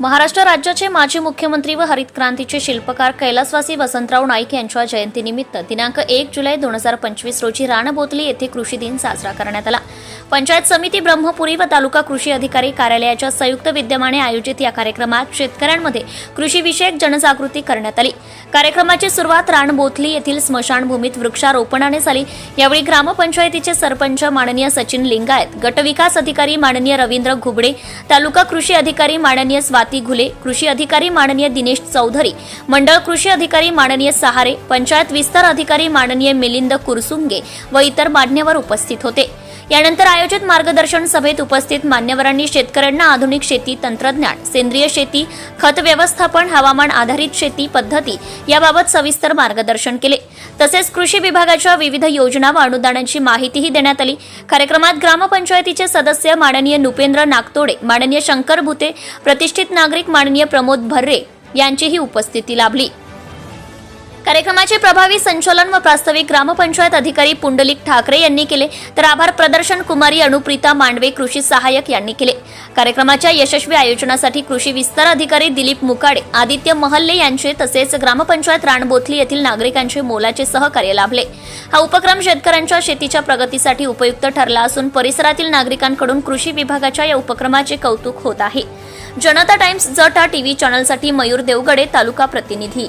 महाराष्ट्र राज्याचे माजी मुख्यमंत्री व हरित क्रांतीचे शिल्पकार कैलासवासी वसंतराव नाईक यांच्या जयंतीनिमित्त दिनांक एक जुलै दोन हजार पंचवीस रोजी राणबोतली येथे कृषी दिन साजरा करण्यात आला. पंचायत समिती ब्रह्मपुरी व तालुका कृषी अधिकारी कार्यालयाच्या संयुक्त विद्यमाने आयोजित या कार्यक्रमात शेतकऱ्यांमध्ये कृषीविषयक जनजागृती करण्यात आली. कार्यक्रमाची सुरुवात राणबोथली येथील स्मशानभूमीत वृक्षारोपणाने झाली. यावेळी ग्रामपंचायतीचे सरपंच माननीय सचिन लिंगायत गटविकास अधिकारी माननीय रवींद्र घुबडे तालुका कृषी अधिकारी माननीय स्वाती घुले कृषी अधिकारी माननीय दिनेश चौधरी मंडळ कृषी अधिकारी माननीय सहारे पंचायत विस्तार अधिकारी माननीय मिलिंद कुरसुंगे व इतर मान्यवर उपस्थित होते. यानंतर आयोजित मार्गदर्शन सभेत उपस्थित मान्यवरांनी शेतकऱ्यांना आधुनिक शेती तंत्रज्ञान सेंद्रिय शेती खत व्यवस्थापन हवामान आधारित शेती पद्धती याबाबत सविस्तर मार्गदर्शन केले. तसेच कृषी विभागाच्या विविध योजना व अनुदानांची माहितीही देण्यात आली. कार्यक्रमात ग्रामपंचायतीचे सदस्य माननीय नुपेंद्र नागतोडे माननीय शंकर भुते प्रतिष्ठित नागरिक माननीय प्रमोद भर्रे यांचीही उपस्थिती लाभली. कार्यक्रमाचे प्रभावी संचालन व प्रास्ताविक ग्रामपंचायत अधिकारी पुंडलिक ठाकरे यांनी केले. तर आभार प्रदर्शन कुमारी अनुप्रिता मांडवे कृषी सहाय्यक यांनी केले. कार्यक्रमाच्या यशस्वी आयोजनासाठी कृषी विस्तार अधिकारी दिलीप मुकाडे आदित्य महल्ले यांचे तसेच ग्रामपंचायत राणबोथली येथील नागरिकांचे मोलाचे सहकार्य लाभले. हा उपक्रम शेतकऱ्यांच्या शेतीच्या प्रगतीसाठी उपयुक्त ठरला असून परिसरातील नागरिकांकडून कृषी विभागाच्या या उपक्रमाचे कौतुक होत आहे. जनता टाइम्स जटा टीव्ही चॅनलसाठी मयूर देवगडे तालुका प्रतिनिधी.